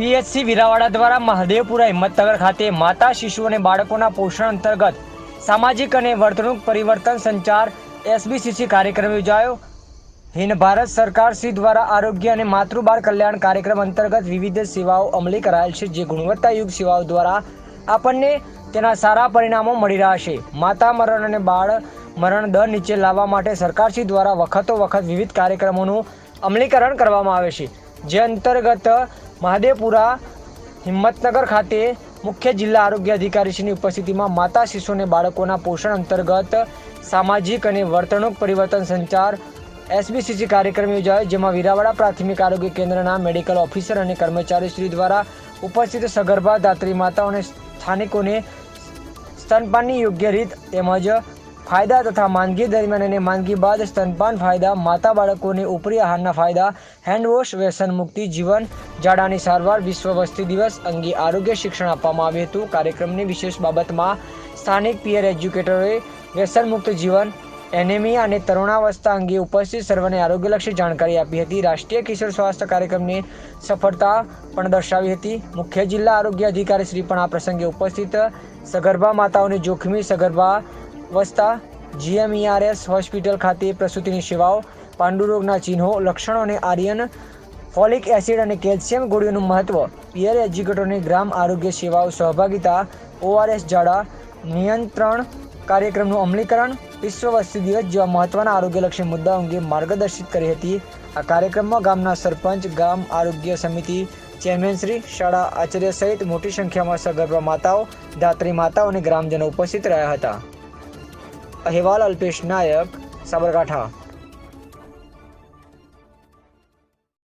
PHC વિરાવાડા દ્વારા મહાદેવપુરા હિંમતનગર ખાતે માતા, શિશુ અને બાળકોના પોષણ અંતર્ગત સામાજિક અને વર્તણૂક પરિવર્તન સંચાર એસબીસીસી કાર્યક્રમ યોજાયો. હિન્દ ભારત સરકાર શ્રી દ્વારા આરોગ્ય અને માતૃબાળ કલ્યાણ કાર્યક્રમ અંતર્ગત વિવિધ સેવાઓ અમલી કરાયેલ છે, જે ગુણવત્તાયુક્ત સેવાઓ દ્વારા આપણને તેના સારા પરિણામો મળી રહ્યા છે. માતા મરણ અને બાળ મરણ દર નીચે લાવવા માટે સરકારશ્રી દ્વારા વખતો વખત વિવિધ કાર્યક્રમોનું અમલીકરણ કરવામાં આવે છે. જે અંતર્ગત મહાદેવપુરા હિંમતનગર ખાતે મુખ્ય જિલ્લા આરોગ્ય અધિકારીશ્રીની ઉપસ્થિતિમાં માતા શિશુ અને બાળકોના પોષણ અંતર્ગત સામાજિક અને વર્તણૂક પરિવર્તન સંચાર એસબીસીસી કાર્યક્રમ યોજાયો, જેમાં વીરાવાડા પ્રાથમિક આરોગ્ય કેન્દ્રના મેડિકલ ઓફિસર અને કર્મચારીશ્રી દ્વારા ઉપસ્થિત સગર્ભા ધાત્રી માતાઓ અને સ્થાનિકોને સ્તનપાનની યોગ્ય રીત તેમજ ફાયદા તથા માંદગી દરમિયાન અને માંદગી બાદ સ્તનપાન ફાયદા, માતા બાળકોને ઉપરી આહારના ફાયદા હેન્ડવોશ વ્યસન મુક્તિ, જીવન જાડાની સારવાર, વિશ્વ વસ્તી દિવસ અંગે આરોગ્ય શિક્ષણ આપવામાં આવ્યું હતું. કાર્યક્રમની વિશેષ બાબતમાં સ્થાનિક પિયર એજ્યુકેટરોએ વ્યસન મુક્ત જીવન એનેમિયા અને તરુણાવસ્થા અંગે ઉપસ્થિત સર્વને આરોગ્યલક્ષી જાણકારી આપી હતી. રાષ્ટ્રીય કિશોર સ્વાસ્થ્ય કાર્યક્રમની સફળતા પણ દર્શાવી હતી. મુખ્ય જિલ્લા આરોગ્ય અધિકારી શ્રી પણ આ પ્રસંગે ઉપસ્થિત. સગર્ભા માતાઓની જોખમી, સગર્ભા અવસ્થા જીએમઈઆરએસ હોસ્પિટલ ખાતે પ્રસૂતિની સેવાઓ, પાંડુરોગના ચિહ્નો, લક્ષણો અને આર્યન ફોલિક એસિડ અને કેલ્શિયમ ગોળીઓનું મહત્વ, પિયર એજ્યુકેટરોની ગ્રામ આરોગ્ય સેવાઓ સહભાગિતા, ઓઆરએસ જાડા, નિયંત્રણ કાર્યક્રમનું અમલીકરણ, વિશ્વ વસ્તી દિવસ જેવા મહત્વના આરોગ્યલક્ષી મુદ્દા અંગે માર્ગદર્શિત કરી હતી. આ કાર્યક્રમમાં ગામના સરપંચ, ગામ આરોગ્ય સમિતિ ચેરમેનશ્રી શાળા આચાર્ય સહિત મોટી સંખ્યામાં સગર્ભા માતાઓ ધાત્રી માતાઓ અને ગ્રામજનો ઉપસ્થિત રહ્યા હતા. અહેવાલ અલ્પેશ નાયક સાબરકાંઠા